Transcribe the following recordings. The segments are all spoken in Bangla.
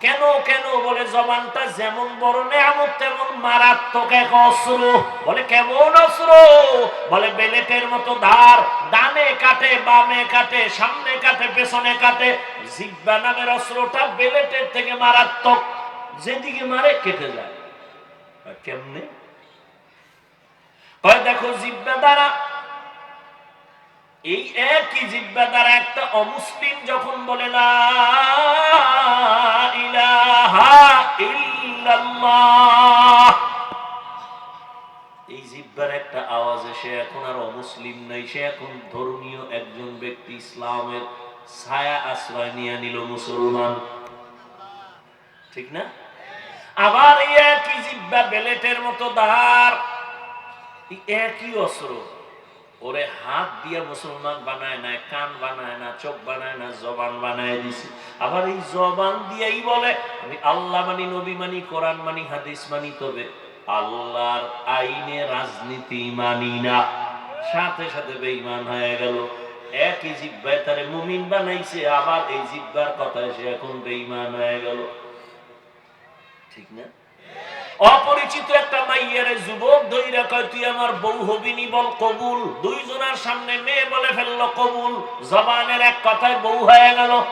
কেন কেন বলে, জবানটা যেমন বড় নেয়ামত, তেমন মারাত্মক এক অস্ত্র বলে, কেমন অস্ত্র বলে, বেলেটের মতো ধার, ডানে কাটে, বামে কাটে, সামনে কাটে, পেছনে কাটে। জিব্বা নামের অস্ত্রটা বেলেটের থেকে মারাত্মক। যেদিকে মারে, কেটে যায়। কেমনে? কয়, দেখো জিব্বা দ্বারা এই একই জিব্বা দ্বারা একটা অমুসলিম যখন বলে না এই জিব্বার একটা আওয়াজে সে এখন আর অমুসলিম নাই, সে এখন ধর্মীয় একজন ব্যক্তি, ইসলামের ছায়া আশ্রয় নিয়ে নিল মুসলমান। ঠিক না? আবার এই একই জিব্বা বেলেটের মতো এই একই অস্ত্র। ওরে হাত দিয়ে মুসলমান বানায় না, কান বানায় না, চোখ বানায় না, জবান বানায় দিছে। আবার এই জবান দিয়েই বলে, আমি আল্লাহ মানি, নবী মানি, কোরআন মানি, হাদিস মানি, তবে আল্লাহর আইনে রাজনীতি মানি না। সাথে সাথে বেঈমান হয়ে গেল। একই জিব্বায় তারে মুমিন বানাইছে, আবার এই জিব্বার কথায় সে এখন বেঈমান হয়ে গেল। ঠিক না? অপরিচিত একটা মাইয়ের যুবক দইরা কয়, তুই আমার বউ হবিনি বল কবুল? দুইজনের সামনে মেয়ে বলে ফেলল, কবুল। জবানের এক কথায় বউ হয়ে গেল।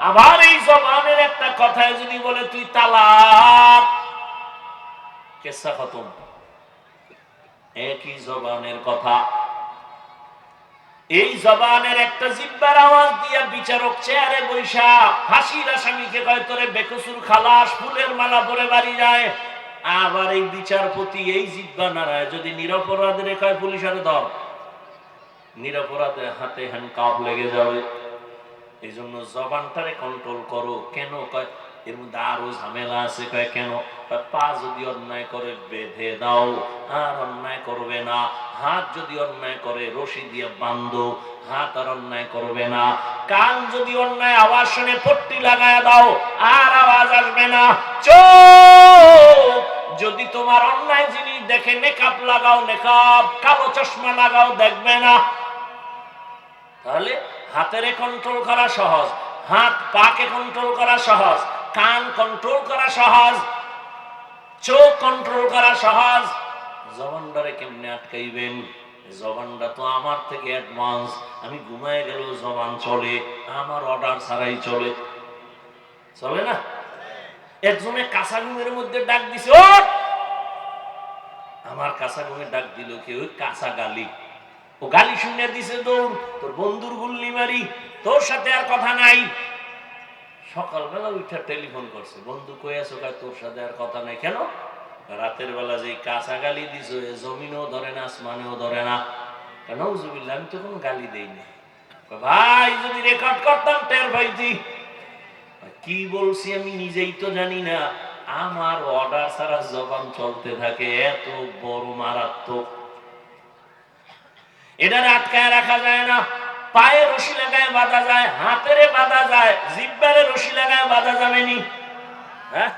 আবার এই জবানের একটা কথায় যদি বলে, তুই তালাক। কেসা খতম। একই জবানের কথা। এই জবানের একটা জিব্বার আওয়াজ দিয়া বিচারক চেয়ারে বৈশা, ফাঁসির আসামিকে কয়, তোরে বেকসুর খালাস, ফুলের মালা পরে বাড়ি যায়। আবার এই বিচারপতি, এই জিব্বা নাড়ায় যদি নিরপরাধের কয় পুলিশের ধর। নিরপরাধের হাতে হ্যান্ড কাপ লেগে যাবে। এই জন্য জবানটারে কন্ট্রোল করো। কেন? কয়, এর মধ্যে আরও ঝামেলা আছে। কয়, কেন? পা যদি অন্যায় করে বেঁধে দাও। আর অন্যায় করবে না। হাত যদি অন্যায় করে, রশি দিয়ে বান্ধো হাত আর অন্যায় করবে না। কান যদি অন্যায়, আওয়াজ শুনে পট্টি লাগায় দাও। আর আওয়াজ আসবে না। চোখ যদি তোমার অন্যায় জিনিস দেখে মেকআপ লাগাও মেকআপ কালো চশমা লাগাও, দেখবে না। তাহলে হাতের কন্ট্রোল করা সহজ, হাত পাকে কন্ট্রোল করা সহজ, কান কন্ট্রোল করা সহজ, চোখ কন্ট্রোল করা সহজ। জবানটারে কেমনে আটকাইবেন? জবানটা তো আমার থেকে অ্যাডভান্স আমি ঘুমায় গেলেও জবান চলে, আমার অর্ডার ছাড়াই চলে। চলে না? একজনে কাঁচা ঘুমের মধ্যে ডাক দিছে ওঠ! আমার কাঁচা ঘুমে ডাক দিল কেউ কাঁচা গালি। ও গালি শুনে দিছে দৌড় তোর বন্ধুর গুল্লি মারি তোর সাথে আর কথা নাই। সকালবেলা উঠে টেলিফোন করছে বন্ধু কই আছো? কয় তোর সাথে আর কথা নাই। কেন? রাতের বেলা যে কাঁচা গালি দিছো জমিনও ধরে না আসমানেও ধরে না। কেন আমি তো কোনো গালি দেইনি কয়, ভাই যদি রেকর্ড করতাম টের পাইতি। কি বলছি আমি নিজেই তো জানি না। আমার অর্ডার ছাড়া জবান চলতে থাকে, এত বড় মারাত্মক। এটার আটকায় রাখা যায় না। পায়ে রশি লাগায় বাঁধা যায়, হাতেরে বাঁধা যায়, জিব্বারে রশি লাগায় বাঁধা যাবে নি। হ্যাঁ?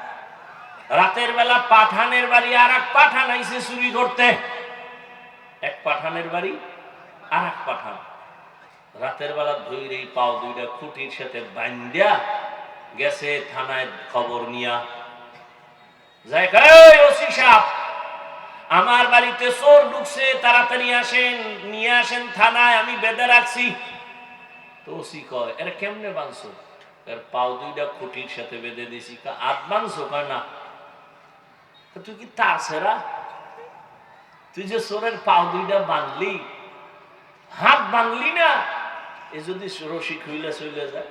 রাতের বেলা পাঠানের বাড়ি আর এক পাঠান আইসে চুরি করতে। এক পাঠানের বাড়ি আর এক পাঠান। রাতের বেলা ধৈরেই পাও দুইটা খুঁটির সাথে বান্ধিয়া গেছে থানায় খবর নিয়া। ওসি সাহেব, আমার বাড়িতে চোর ঢুকছে তাড়াতাড়ি আসেন নিয়ে আসেন থানায় আমি বেঁধে রাখছি। তো ওসি কয় এর কেমনে বাঁধছো এর পাও দুইটা খুঁটির সাথে বেঁধে দিছি। হাত বাঁধছো কয় না। তুই কি তার সেরা তুই যে চোরের পাও দুইটা বাঁধলি হাত বাঁধলি না এ যদি রশি হইলে চলে যায়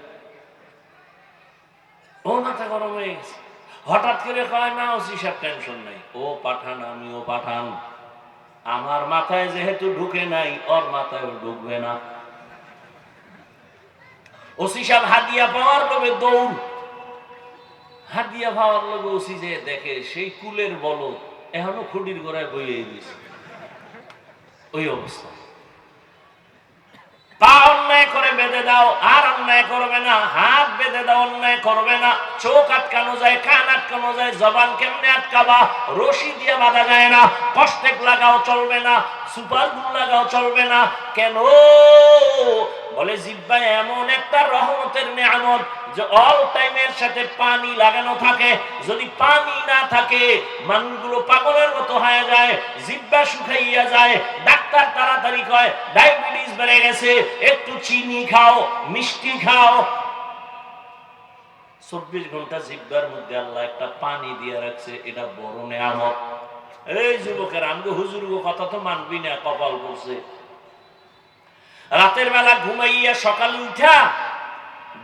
ও মাথা গরম হয়ে গেছে। হঠাৎ করে কয়, না, ওসি সব টেনশন নাই। ও, পাঠান, আমিও পাঠান। আমার মাথায় যেহেতু ঢুকে নাই, ওর মাথায় ঢুকবে না। ওসি সাহেব হাদিয়া পাওয়ার লোভে দৌড়। হাদিয়া পাওয়ার লোভে ওসি যে দেখে, সেই কুলের বলদ এখনও খুঁটির গোড়ায় বইয়ে দিয়েছে। ওই অবস্থা। পা অন্যায় করে বেঁধে দাও আর অন্যায় করবে না, হাত বেঁধে দাও, অন্যায় করবে না। চোখ আটকানো যায়, কান আটকানো যায়, জবান কেমনে আটকাবা? রশি দিয়ে বাঁধা যায় না কষ্টেক লাগাও চলবে না, সুপার গুল লাগাও চলবে না। কেন? বলে জিব্বায় এমন একটা রহমতের নেয়ামত যে অল টাইমের সাথে পানি লাগানো থাকে, যদি পানি না থাকে, মানুষগুলো পাগলের মতো হয়ে যায়, জিব্বা শুকাইয়া যায়, ডাক্তার তাড়াতাড়ি কয়, ডায়াবেটিস বেড়ে গেছে, একটু চিনি খাও, মিষ্টি খাও। চব্বিশ ঘণ্টা জিব্বার মধ্যে আল্লাহ একটা পানি দিয়ে রাখছে, এটা বড় নেয়ামত। এই যুবকের, আমগো হুজুর কথা তো মানবি না, কপাল করছে রাতের বেলা ঘুমাইয়া সকালে উঠা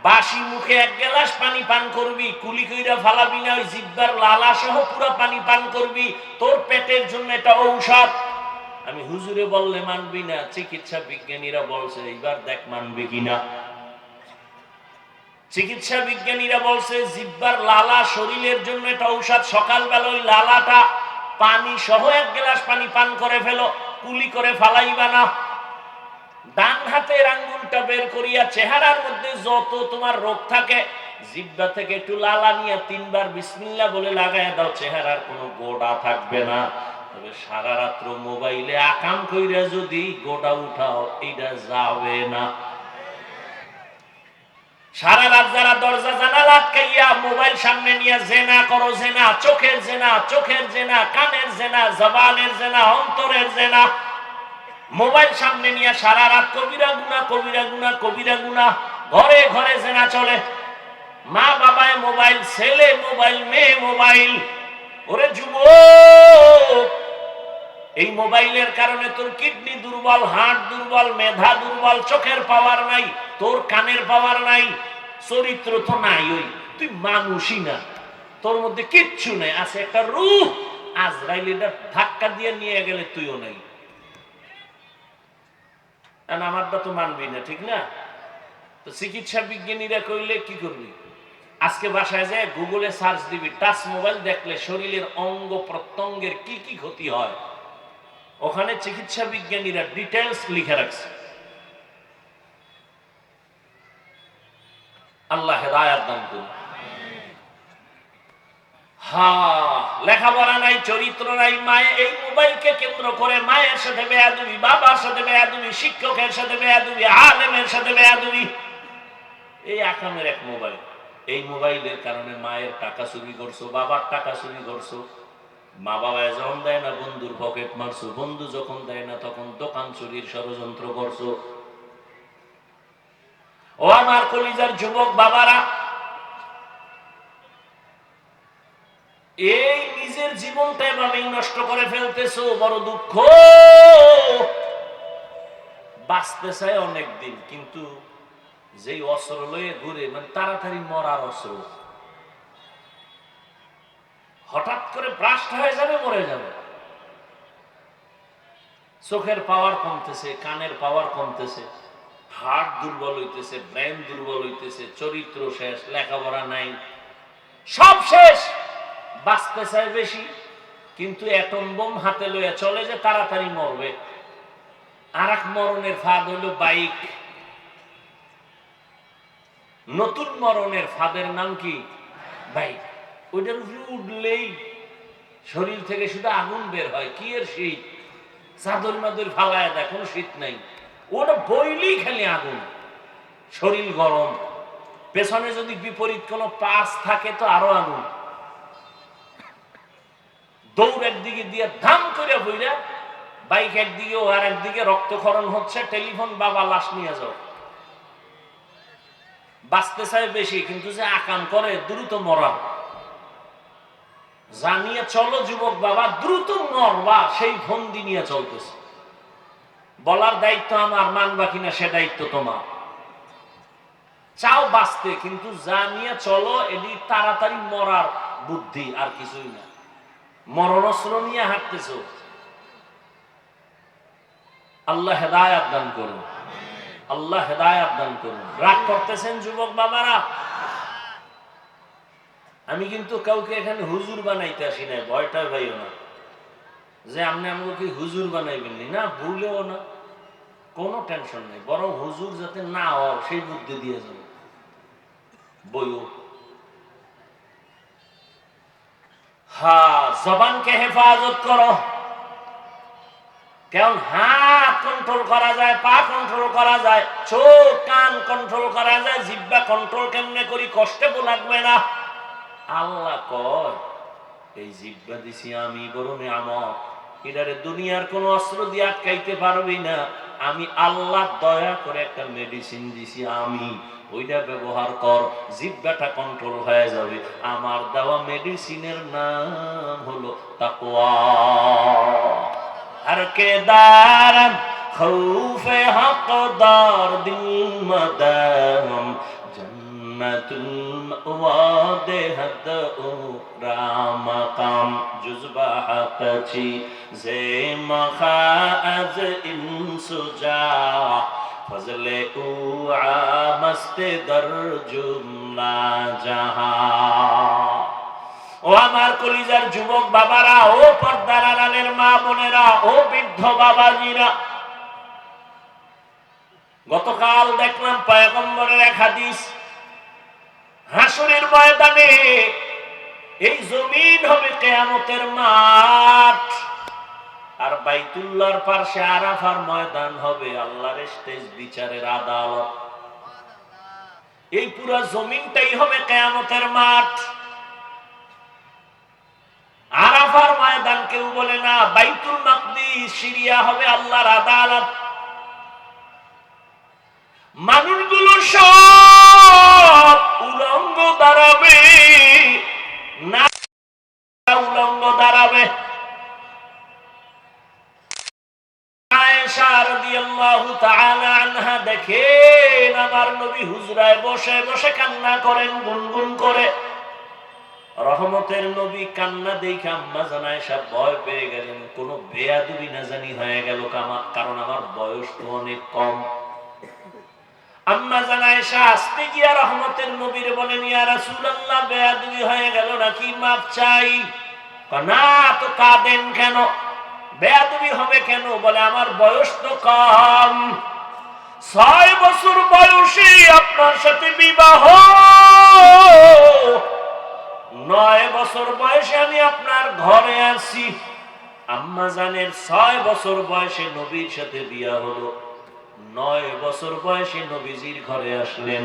বাসি মুখে এক গ্লাস পানি পান করবি, কুলি কইরা ফালাবি না, ওই জিব্বার লালা সহ পুরো পানি পান করবি, তোর পেটের জন্য এটা ঔষধ। আমি হুজুরে বললে মানবি না, চিকিৎসা বিজ্ঞানীরা বলছে, এইবার দেখ মানবি কিনা? চিকিৎসা বিজ্ঞানীরা বলছে, জিব্বার লালা শরীরের জন্য এটা ঔষধ, সকালবেলা ওই লালাটা পানি সহ এক গ্লাস পানি পান করে ফেলো, কুলি করে ফালাইবা না। ডান হাতের আঙ্গুলটা বের করিয়া চেহারার মধ্যে যত তোমার রোগ থাকে, জিব্বা থেকে একটু লালা নিয়ে তিনবার বিসমিল্লা বলে লাগায় দাও, চেহারার কোনো গোড়া থাকবে না। তবে সারা রাত্র মোবাইলে আকাম কইরা যদি গোটা উঠাও এটা যাবে না। সারা রাত যারা দরজা জানালা আটকাইয়া মোবাইল সামনে নিয়ে জেনা করো, জেনা, চোখের জেনা চোখের জেনা, কানের জেনা, জবানের জেনা, অন্তরের জেনা মোবাইল সামনে নিয়ে সারা রাত কবিরা গুনা কবিরা গুনা কবিরা গুনা, ঘরে ঘরে জেনা চলে। মা বাবায় মোবাইল, ছেলে মোবাইল, মেয়ে মোবাইল। ওরে যুবক, এই মোবাইলের কারণে তোর কিডনি দুর্বল, হার্ট দুর্বল, মেধা দুর্বল, চোখের পাওয়ার নাই, তোর কানের পাওয়ার নাই, চরিত্র তো নাই ওই। তুই মানুষই না। তোর মধ্যে কিচ্ছু নেই। আছে একটা রূপ আজরাইল এটা ধাক্কা দিয়ে নিয়ে গেলে তুইও নাই। আর আমারটা তো মানবি না, ঠিক না? তো চিকিৎসা বিজ্ঞানীরা কইলে কি করবি? আজকে বাসায় যায়, গুগলে সার্চ দিবি, টাচ মোবাইল দেখলে শরীরের অঙ্গ প্রত্যঙ্গের কি কি ক্ষতি হয়? ওখানে চিকিৎসা বিজ্ঞানীরা ডিটেলস লিখে রাখছে। আল্লাহ হেদায়াত দান করুন। হ্যাঁ লেখাপড়া নাই, চরিত্র নাই, মায়ে এই মোবাইলকে কেন্দ্র করে মায়ের সাথে বেয়াদুবি, বাবার সাথে বেয়াদুবি, শিক্ষকের সাথে বেয়াদুবি, আলেমের সাথে বেয়াদুবি। এই আকামের এক মোবাইল। এই মোবাইলের কারণে মায়ের টাকা চুরি করছ, বাবার টাকা চুরি করছ। মা বাবা যখন দেয় না, বন্ধুর পকেট মারছো, বন্ধু যখন দেয় না, তখন দোকান চুরির ষড়যন্ত্র করছ। ও আমার কলিজার যুবক বাবারা এই নিজের জীবনটা এভাবেই নষ্ট করে ফেলতেছো, বড় দুঃখ। বাঁচতে চায় অনেক দিন, কিন্তু যেই অস্ত্র লয়ে ঘুরে মানে তাড়াতাড়ি মরার অস্ত্র। হঠাৎ করে ব্রাস্ট হয়ে যাবে, মরে যাবে। চোখের পাওয়ার কমতেছে, কানের পাওয়ার কমতেছে হার্ট দুর্বল হইতেছে, ব্রেন দুর্বল হইতেছে, চরিত্র শেষ, লেখাপড়া নাই, সব শেষ। বাঁচতে চায় বেশি, কিন্তু অ্যাটম বোম হাতে লইয়া চলে যে তাড়াতাড়ি মরবে। আর এক মরণের ফাঁদ হইল বাইক। নতুন মরণের ফাঁদের নাম কি? বাইক। ওইটার উপরে উঠলেই শরীর থেকে শুধু আগুন বের হয়। কি এর শীত? চাদর মাদুর ফালায় দেয়, কোনো শীত নাই। ওটা বইলেই খালি আগুন। শরীর গরম। পেছনে যদি বিপরীত কোনো পাস থাকে তো আরও আগুন। দৌড় একদিকে দিয়ে ধাম করে বইরা বাইক একদিকে ও আর একদিকে রক্তক্ষরণ হচ্ছে, টেলিফোন, বাবা, লাশ নিয়ে যাও। বাঁচতে চায় বেশি, কিন্তু যে আকাম করে, দ্রুত মরা জানিয়ে চলো যুবক বাবা, দ্রুত মরবা সেই ফন্দি নিয়ে চলতেছে। বলার দায়িত্ব আমার, মানবা কিনা সে দায়িত্ব তোমার। চাও বাঁচতে, কিন্তু জানিয়ে চলো, এটি তাড়াতাড়ি মরার বুদ্ধি, আর কিছুই না। মরণস্ত্র নিয়ে হাঁটতেছ। আল্লাহ হেদায়াত দান করুন। আল্লাহ হেদায়াত দান করুন। রাগ করতেছেন যুবক বাবারা? আমি কিন্তু কাউকে এখানে হুজুর বানাইতে আসি নাই, ভয়টা ভাইও না। যে আপনি আমাকে হুজুর বানাইবেন নি? না, ভুলেও না। কোনো টেনশন নেই, বরং হুজুর যাতে না হও সেই বুদ্ধি দিয়ে যাব বইও। হ্যাঁ জবানকে হেফাজত করো। কেমন হাত কন্ট্রোল করা যায়, পা কন্ট্রোল করা যায়, চোখ, কান কন্ট্রোল করা যায় জিব্বা কন্ট্রোল কেমনে করি, কষ্টে লাগবে না। আল্লাহ কয়, এই জিব্বা দিছি আমি, বড় নিয়ামত। এটারে দুনিয়ার কোন অস্ত্র দিয়ে আটকাইতে পারবি না। আমি আল্লাহ দয়া করে একটা মেডিসিন দিছি আমি। ওইটা ব্যবহার কর, জিব্বাটা কন্ট্রোল হয়ে যাবে। আমার দেওয়া মেডিসিনের নাম হলো তাকোয়া আর কে দারাম খৌফে হক কাম জে আজ ইনসুজা। ফজলে ও আমস্তে দরজুমনা জাহা। ও আমার কলিজার যুবক বাবারা, ও পর্দার মা বোনেরা, ও বৃদ্ধ বাবাজিরা। গতকাল দেখলাম পায়গম্বরের এক হাদিস। হাসুরের ময়দানে এই জমিন হবে কেয়ামতের মাঠ। আর বাইতুল্লাহর পাশে আরাফার ময়দান হবে আল্লাহর স্টেজ বিচারের আদালত। এই পুরা জমিনটাই হবে কেয়ামতের মাঠ। আরাফার ময়দান কেউ বলে না, বাইতুল মাকদিস, সিরিয়া হবে আল্লাহর আদালত। মানুষগুলো সব উলঙ্গ দাঁড়াবে। না হুজরায় বসে বসে কান্না করেন, গুনগুন করে। রহমতের নবী কান্না দেখে আম্মা জানায় সব ভয় পেয়ে গেলেন। কোন বেয়াদুবি না জানি হয়ে গেল কারণ আমার বয়স তো অনেক কম। আম্মা জানায় আসতে গিয়া রহমতের নবীর বলেন, ইয়া রাসূলুল্লাহ হয়ে গেল নাকি? চাই। না, তো কাঁদেন কেন? বেয়াদুবি হবে কেন? বলে, আমার বয়স তো কম। ছয় বছর বয়সে, আপনার সাথে বিবাহ। নয় বছর বয়সে আমি আপনার ঘরে আছি। আম্মা জানের ছয় বছর বয়সে নবীর সাথে বিয়া হলো। নয় বছর বয়সে নবীজির ঘরে আসলেন।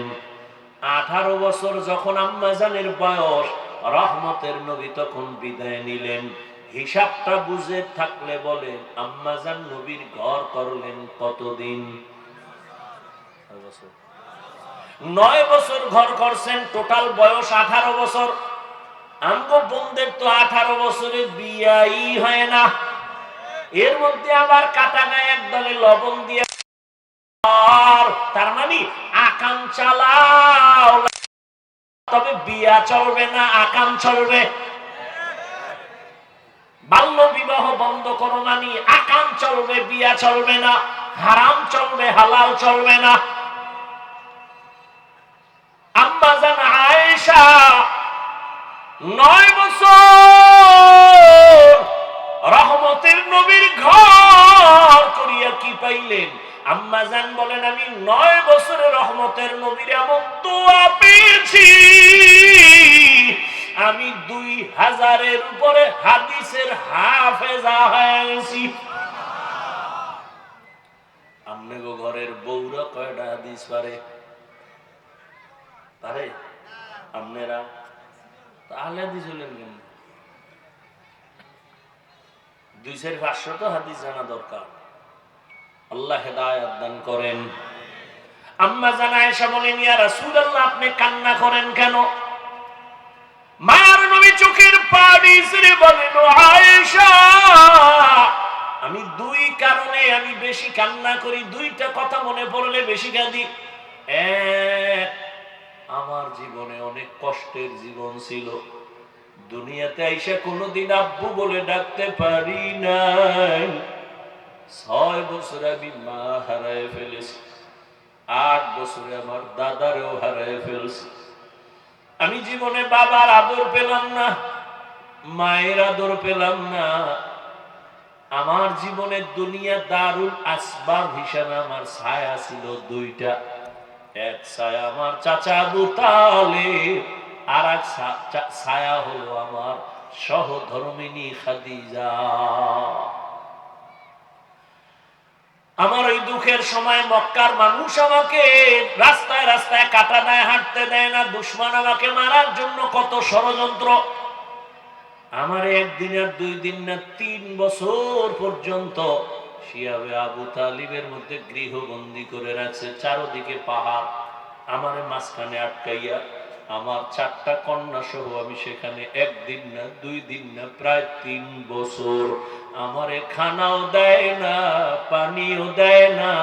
আঠারো বছর যখন আম্মা জানের বয়স, রহমতের নবী তখন বিদায় নিলেন। হিসাবটা বুঝে থাকলে বলেন, আম্মা জান নবীর ঘর করলেন কতদিন? নয় বছর। ঘর করছেন, টোটাল বয়স আঠারো বছর। আমগো তো আঠারো বছরে বিয়াই হয় না। এর মধ্যে আবার লবণ দিয়ে তার মানে আকাম চালাও তবে বিয়া চলবে না, আকাম চলবে। বাল্য বিবাহ বন্ধ করো মানি আকাম চলবে, বিয়া চলবে না। হারাম চলবে, হালাল চলবে না। নয় বছর। রহমতের নবীর ঘর করিয়া কি পাইলেন? আম্মা জান বলেন, আমি নয় বছরে রহমতের নবীর এমন দোয়া পেয়েছি। আমি দুই হাজারের উপরে হাদিসের হাফেজা হয়ে গেছি আমনে গো ঘরের বউরা কয়টা হাদিস পারে? পারে? আপনারা হাদিস হলেন কেন? তো হাদিস জানা দরকার। আল্লাহ দান করেন। আম্মা জানা এসে বলেন, ইয়া আপনি কান্না করেন কেন? নবী চোখের পানি বলেন আয়েশা, আমি দুই কারণে আমি বেশি কান্না করি, দুইটা কথা মনে পড়লে বেশি কাঁদি। এক আমার জীবনে অনেক কষ্টের জীবন ছিল। দুনিয়াতে আইসা কোনোদিন আব্বু বলে ডাকতে পারি নাই। ছয় বছর আমি মা হারায় ফেলেছি। আট বছরে আমার দাদারেও হারায় ফেলছি। আমি জীবনে বাবার আদর পেলাম না, মায়ের আদর পেলাম না। আমার জীবনে দুনিয়া দারুল আসবাব হিসাবে আমার ছায়া ছিল দুইটা। এক ছায়া আমার চাচা আর এক ছায়া হলো আমার সহধর্মিনী খাদিজা। আমার ওই দুঃখের সময় মক্কার মানুষ আমাকে রাস্তায় রাস্তায় কাটা দেয় হাঁটতে দেয় না, দুশ্মন আমাকে মারার জন্য কত ষড়যন্ত্র। আমার একদিন আর দুই দিন না, তিন বছর পর্যন্ত শিয়াবে আবু তালিবের মধ্যে গৃহবন্দী করে রাখছে। চারোদিকে পাহাড়, আমার মাঝখানে আটকাইয়া আমার চারটা কন্যা সহ আমি সেখানে একদিন না, দুই দিন না, প্রায় তিন বছর। আমারে খানাও দেয় না, পানিও দেয় না।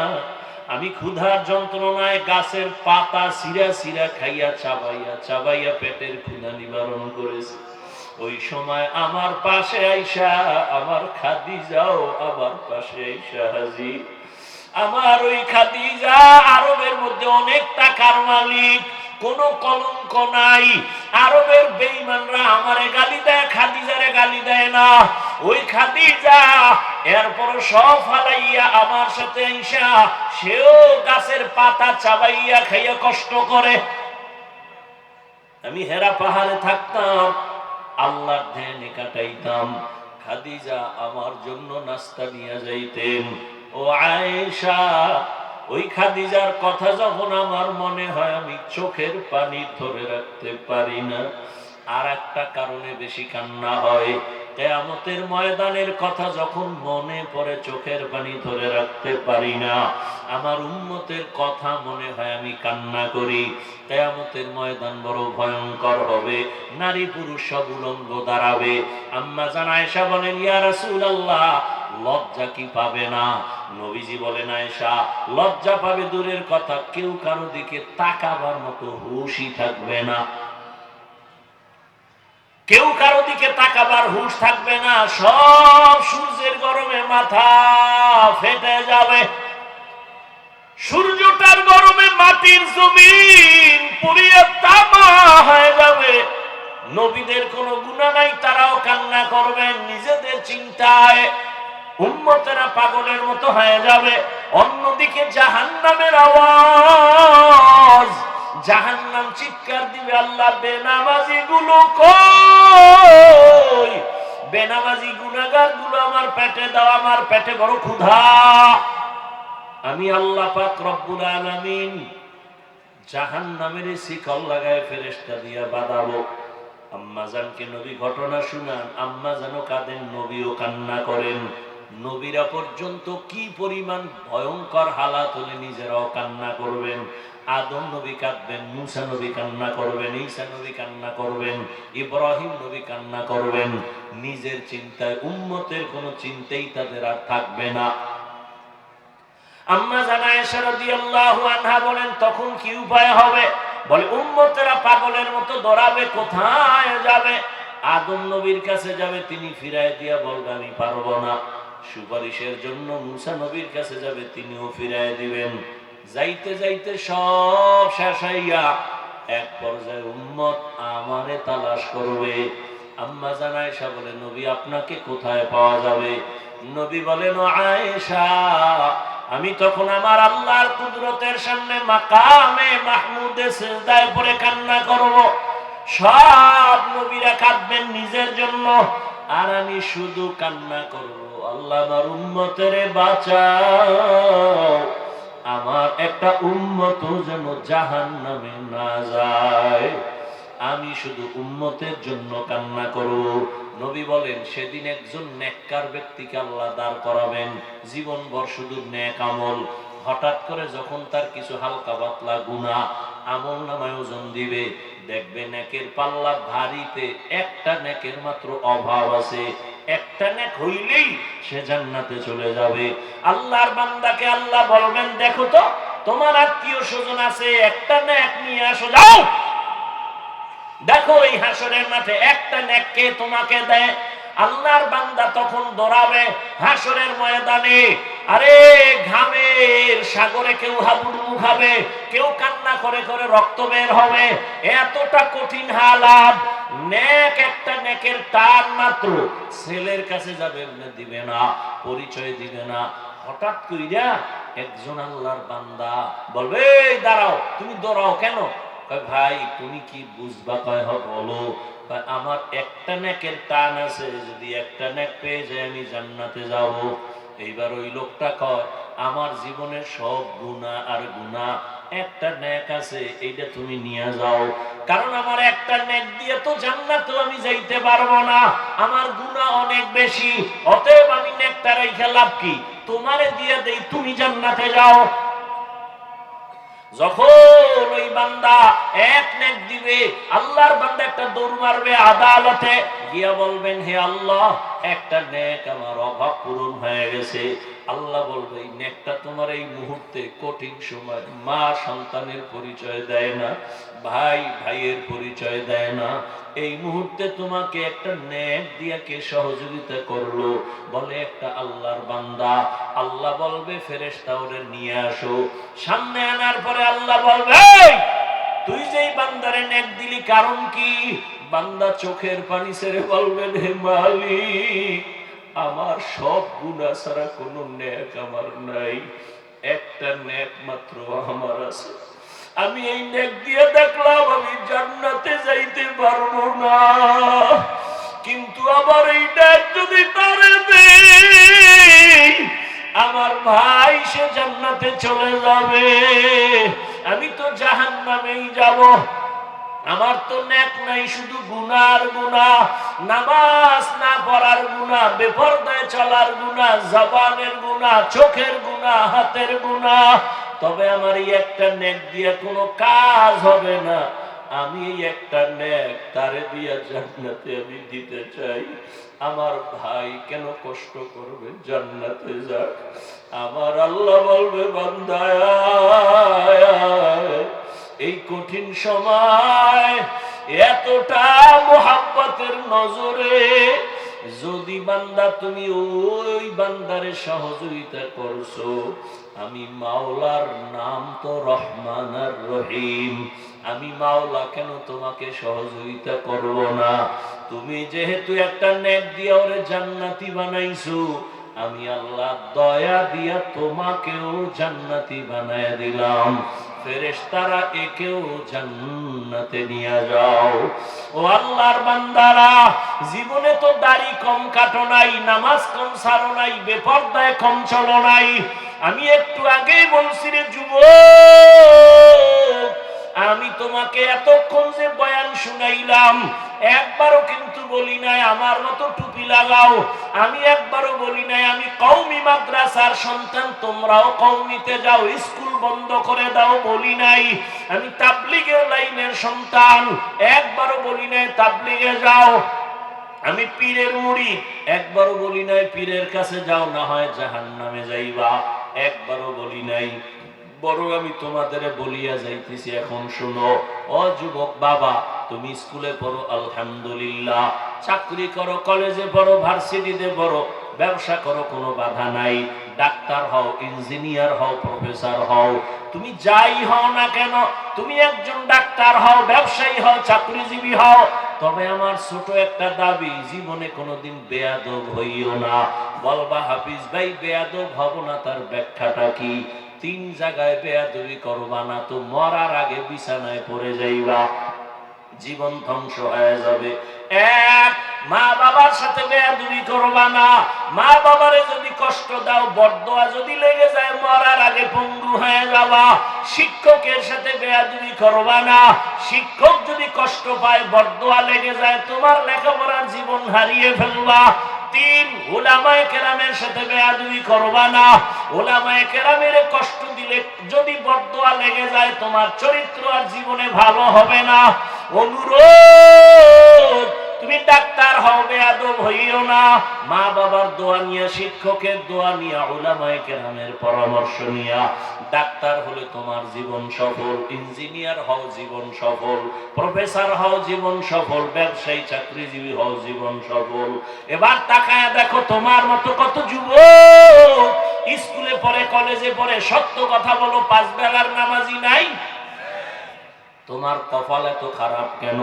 আমি ক্ষুধার যন্ত্রণায় গাছের পাতা সিরা সিরা খাইয়া চাবাইয়া চাবাইয়া পেটের ক্ষুধা নিবারণ করেছি। ওই সময় আমার পাশে আইসা, আমার খাদিজাও আমার পাশে আইসা হাজির। আমার ওই খাদিজা আরবের মধ্যে অনেক টাকার মালিক, কোন কলঙ্ক নাই। আরবের বেইমানরা আমারে গালি দেয়, খাদিজারে গালি দেয় না। ওই খাদিজা এরপর সব ফালাইয়া আমার সাথে আইসা, সেও গাছের পাতা চাবাইয়া খাইয়া কষ্ট করে। আমি হেরা পাহাড়ে থাকতাম আল্লাহর ধ্যানে কাটাইতাম। খাদিজা আমার জন্য নাস্তা নিয়ে যাইতেন। ও আয়েশা, ওই খাদিজার কথা যখন আমার মনে হয় আমি চোখের পানি ধরে রাখতে পারি না আর একটা কারণে বেশি কান্না হয়। কেয়ামতের ময়দানের কথা যখন মনে পড়ে, চোখের পানি ধরে রাখতে পারি না। আমার উন্মতের কথা মনে হয় আমি কান্না করি। কেয়ামতের ময়দান বড় ভয়ঙ্কর হবে, নারী পুরুষ সব উলঙ্গ দাঁড়াবে। আম্মা জানায়সা বলেন, ইয়া রাসূলুল্লাহ, লজ্জা কি পাবে না? নবীজি বলেন, আয়েশা, লজ্জা পাবে দূরের কথা, কেউ কারও দিকে তাকাবার মতো হুশই থাকবে না। কেউ কারও দিকে তাকাবার হুশ থাকবে না, সব সূর্যের গরমে মাথা ফেটে যাবে। সূর্যটার গরমে মাটির জমিন পুড়িয়ে তামা হয়ে যাবে। নবীদের কোনো গুণা নাই, তারাও কান্না করবেন নিজেদের চিন্তায় উম্মতেরা পাগলের মতো হয়ে যাবে। অন্যদিকে জাহান্নামের আওয়াজ জাহান্নাম চিৎকার দিবে, আল্লাহ বেনামাজি গুলো কই? বেনামাজি গুনাগারগুলো আমার পেটে দাও, আমার পেটে বড় ক্ষুধা। আমি আল্লাহ পাক রব্বুল আলামিন জাহান্নামের শিকল লাগায় ফেরেশতা দিয়া বাঁধাবো। আম্মা জানকে নবী ঘটনা শুনান, আম্মা জানো কাঁদেন, নবীও কান্না করেন। নবীরা পর্যন্ত কি পরিমাণ ভয়ঙ্কর হালাত হলে নিজেরাও কান্না করবেন। আদম নবী কাঁদবেন, মুসা নবী কান্না করবেন, ঈসা নবী কান্না করবেন, ইব্রাহিম নবী কান্না করবেন। নিজের চিন্তায়, উম্মতের কোনো চিন্তাই তাদের আর থাকবে না। আম্মা জানা এসা রাদিয়াল্লাহু আনহা বলেন, তখন কি উপায় হবে? বলে, উম্মতেরা পাগলের মতো দৌড়াবে, কোথায় যাবে? আদম নবীর কাছে যাবে, তিনি ফিরায় দিয়া বলবে, আমি পারব না। সুপারিশের জন্য মুসা নবীর কাছে যাবে, তিনিও ফিরায় দিবেন। যাইতে যাইতে সব শেষ হইয়া এক পর্যায়ে উম্মত আমারে তালাশ করবে। আম্মা জান আয়েশা বলে, নবী, আপনাকে কোথায় পাওয়া যাবে? নবী বলেন "ও আয়েশা, আমি তখন আমার আল্লাহর কুদরতের সামনে মাকামে মাহমুদে সেজদায় পরে কান্না করব। সব নবীরা কাঁদবেন নিজের জন্য, আর আমি শুধু কান্না করব। আল্লাহ আমার উম্মতের বাঁচাও। একটা উম্মত যেন জাহান নামে না যায়। আমি শুধু উম্মতের জন্য কান্না করব। নবী বলেন, সেদিন একজন নেককার ব্যক্তিকে আল্লাহ দাঁড় করাবেন। জীবনভর শুধু নেক আমল। হঠাৎ করে যখন তার কিছু হালকা পাতলা গুণা আমল নামায় ওজন দিবে, দেখবে নেকের পাল্লা ভারীতে একটা নেকের মাত্র অভাব আছে। একটা নেক হইলেই সে জান্নাতে চলে যাবে। আল্লাহর বান্দাকে আল্লাহ বলবেন, দেখো তো তোমার আত্মীয় স্বজন আছে, একটা নেক নিয়ে আসো, যাও! দেখো এই হাসরের মাঠে একটা নেককে তোমাকে দেয়? আল্লাহর বান্দা তখন দৌড়াবে হাসরের ময়দানে। আরে ঘামের সাগরে কেউ হাবুডুবু খাবে, কেউ কান্না করে করে রক্ত বের হবে। এতটা কঠিন হালাত। নেক একটা নেকের টান মাত্র। ছেলের কাছে যাবে দিবে না, পরিচয় দিবে না। হঠাৎ কইরা একজন আল্লাহর বান্দা বলবে, "এই, দাঁড়াও, তুমি দৌড়াও কেন? ভাই, তুমি কি বুঝবা? কয় হোক বলো। আমার একটা নেকের টান আছে, যদি একটা নেক পেয়ে যায়, আমি জান্নাতে যাব। এইবার ওই লোকটা কয়, আমার জীবনের সব গুণা আর গুণা একটা ন্যাক আছে, এইটা তুমি নিয়ে যাও। কারণ আমার একটা ন্যাক দিয়ে তো জান্নাতে আমি যাইতে পারব না। আমার গুণা অনেক বেশি। অতএব আমি ন্যাকটা রেখে লাভ কি? তোমারে দিয়ে দেই, তুমি জান্নাতে যাও। যখন ওই বান্দা এক নেক দিবে, আল্লাহর বান্দা একটা দৌড় মারবে আদালতে, গিয়া বলবেন, হে আল্লাহ একটা নেক আমার অভাব পূরণ হয়ে গেছে। আল্লাহ বলবে, এই নেকটা তোমার এই মুহূর্তে কঠিন সময়। মা সন্তানের পরিচয় দেয় না, ভাই ভাইয়ের পরিচয় দেয় না। এই মুহূর্তে তোমাকে একটা নেক দিয়া কে সহযোগিতা করল? বলে একটা আল্লাহর বান্দা। আল্লাহ বলবে, ফেরেশতা ওরে নিয়ে আসো। সামনে আনার পরে আল্লাহ বলবে তুই যেই বান্দারে নেক দিলি কারণ কি? বান্দা চোখের পানি ছেড়ে বলবেন, হে মালিক, আমার সব গুণা ছাড়া কোনো নেক আমার নাই। একটা নেক মাত্র আমার আছে। আমি এই নেক দিয়ে দেখলাম, আমি জান্নাতে যাইতে পারব না। কিন্তু আবার এই নেক যদি তারে আমার ভাই সে জান্নাতে চলে যাবে। আমি তো জাহান নামেই যাব। আমার তো নেক নাই, শুধু গুনার গুনা নামাজ না পড়ার গুনা বেপরদায় চলার গুনা জবানের গুনা চোখের গুনা হাতের গুনা তবে আমার এই একটা নেক দিয়ে কোনো কাজ হবে না। আমি এই একটা নেক তারে দিয়া জান্নাতে আমি দিতে চাই। আমার ভাই কেন কষ্ট করবে? জান্নাতে যাক। আমার আল্লাহ বলবে, বান্দায়। এই কঠিন সময় এতটা মোহাব্বতের নজরে যদি বান্দা তুমি ওই বান্দারে সহযোগিতা করছ, আমি মাওলার নাম তো রহমান আর রহিম। আমি মাওলা কেন তোমাকে সহযোগিতা করব না? তুমি যেহেতু একটা নেক দিয়া ওরে জান্নাতি বানাইছো, আমি আল্লাহ দয়া দিয়া তোমাকেও জান্নাতি বানায় দিলাম। ফেরেশতারা একেও জান্নাতে নিয়ে যাও। ও আল্লাহর বান্দারা, জীবনে তো দাড়ি কম কাটো নাই, নামাজ কম সারো নাই, বেপর্দায় কম চলো নাই। আমি একটু আগেই বলছি রে যুব আমি তোমাকে এতক্ষণ যে বয়ান শুনাইলাম একবারও কিন্তু বলি নাই, আমার মতো টুপি লাগাও। আমি একবারও বলি নাই, আমি কৌমি মাদ্রাসার সন্তান, তোমরাও কৌমিতে যাও, স্কুল বন্ধ করে দাও বলি নাই। আমি তাবলিগের লাইনের সন্তান, একবারও বলি নাই, তাবলিগে যাও। আমি পীরের মুড়ি, একবারও বলি নাই, পীরের কাছে যাও, না হয় জাহান নামে যাইবা। একবারও বলি নাই। বড় আমি তোমাদের বলিয়া যাইতেছি, এখন শুনো, ও যুবক বাবা, তুমি স্কুলে পড়ো, আলহামদুলিল্লাহ। চাকরি করো, কলেজে পড়ো, ভার্সিটিতে পড়ো, ব্যবসা করো, কোনো বাধা নাই। ডাক্তার হও, ইঞ্জিনিয়ার হও, প্রফেসর হও। তুমি যাই হও না কেন, তুমি একজন ডাক্তার হও, ব্যবসায়ী হও, চাকরিজীবী হও। তবে আমার ছোট একটা দাবি, জীবনে কোনোদিন বেয়াদব হইও না। বলবা, হাফিজ ভাই, বেয়াদব হব না, তার ব্যাখ্যাটা কি? তিন জায়গায় বেয়াদবি করবা না তো মরার আগে বিছানায় পড়ে যাইবা। জীবন ধ্বংস হয়ে যাবে। এক, মা বাবার সাথে বেয়াদবি করবা না। মা বাবারে যদি কষ্ট দাও বরদোয়া যদি লেগে যায়, মরার আগে পঙ্গু হয়ে যাবা। শিক্ষকের সাথে বেয়াদবি করবা না। শিক্ষক যদি কষ্ট পায় বরদোয়া লেগে যায়, তোমার লেখাপড়ার জীবন হারিয়ে ফেলবা। তিন ওলামায় কেরামের সাথে বেয়াদুই করবা না। ওলামায় কেরামের কষ্ট দিলে যদি বরদোয়া লেগে যায়, তোমার চরিত্র আর জীবনে ভালো হবে না। অনুরোধ তুমি ডাক্তার হও, বেয়াদব হইও না। মা বাবার দোয়া নিয়ে, শিক্ষকের দোয়া নিয়ে ওলামায়ে কেরামের পরামর্শ নিয়া। ডাক্তার হলে তোমার জীবন সফল, ইঞ্জিনিয়ার হও জীবন সফল, প্রফেসর হও জীবন সফল, ব্যবসায়ী, চাকরিজীবী হও জীবন সফল। এবার তাকায় দেখো তোমার মতো কত যুবক। স্কুলে পড়ে, কলেজে পড়ে, সত্য কথা বলো, পাঁচ বেলার নামাজি নাই? তোমার কপাল এত খারাপ কেন?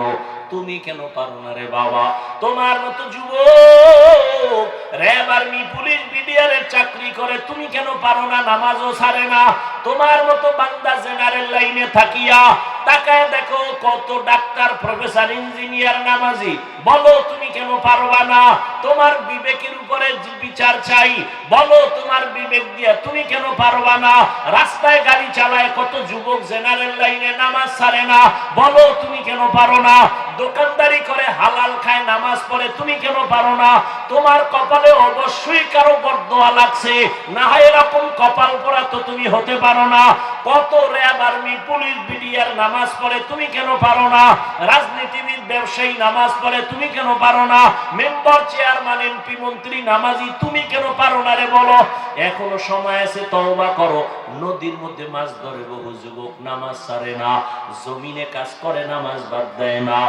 তুমি কেন পারো না রে বাবা? তোমার মতো যুবক র্যাব আর্মি, পুলিশ বিডিআরের চাকরি করে। তুমি কেন পারো না? নামাজও ছাড়ে না। তোমার মতো বান্দা জেনারেল লাইনে থাকিয়া তাকায় দেখো কত ডাক্তার, প্রফেসর, ইঞ্জিনিয়ার, নামাজি। বলো তুমি কেন পারবা না? তোমার বিবেকের উপরে বিচার চাই, বলো তোমার বিবেক দিয়া তুমি কেন পারবা না? রাস্তায় গাড়ি চালায় কত যুবক জেনারেল লাইনে নামাজ ছাড়ে না? বলো তুমি কেন পারো না? দোকানদারি করে হালাল খায়, নামাজ পড়ে, তুমি কেন পারো না? তোমার কপালে অবশ্যই কারও বদোয়া লাগছে। না হয় এরকম কপাল পরা তো তুমি হতে পারো না। কত র্যাব আর্মি, পুলিশ, বিডিআর নামাজ পড়ে তুমি কেন পারো না? রাজনীতিবিদ, ব্যবসায়ী নামাজ পড়ে তুমি কেন পারো না? মেম্বার, চেয়ারম্যান, এমপি, মন্ত্রী, নামাজি তুমি কেন পারো না রে বলো? এখনও সময় আছে, তওবা করো। নদীর মধ্যে মাছ ধরে বহু যুবক নামাজ সারে না, জমিনে কাজ করে, নামাজ বাদ দেয় না।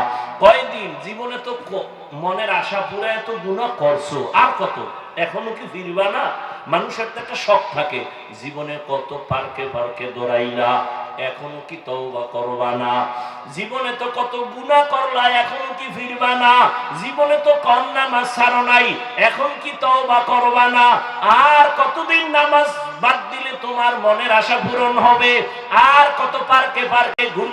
কয়দিন? জীবনে তো মনের আশা পুরায় এত গুণা করছ। আর কত? এখনও কি ফিরবা না? মানুষের তো একটা শখ থাকে, জীবনে কত পার্কে পার্কে দৌড়াইলা, এখনও কি তওবা করবা না? জীবনে তো কত গুণা করলা, এখনও কি ফিরবা না? জীবনে তো কম নামাজ ছাড়ো নাই, এখন কি তওবা করবা না? আর কতদিন নামাজ বাদ দিলে তোমার মনের আশা পূরণ হবে? আর কত পার্কে পার্কে ঘুর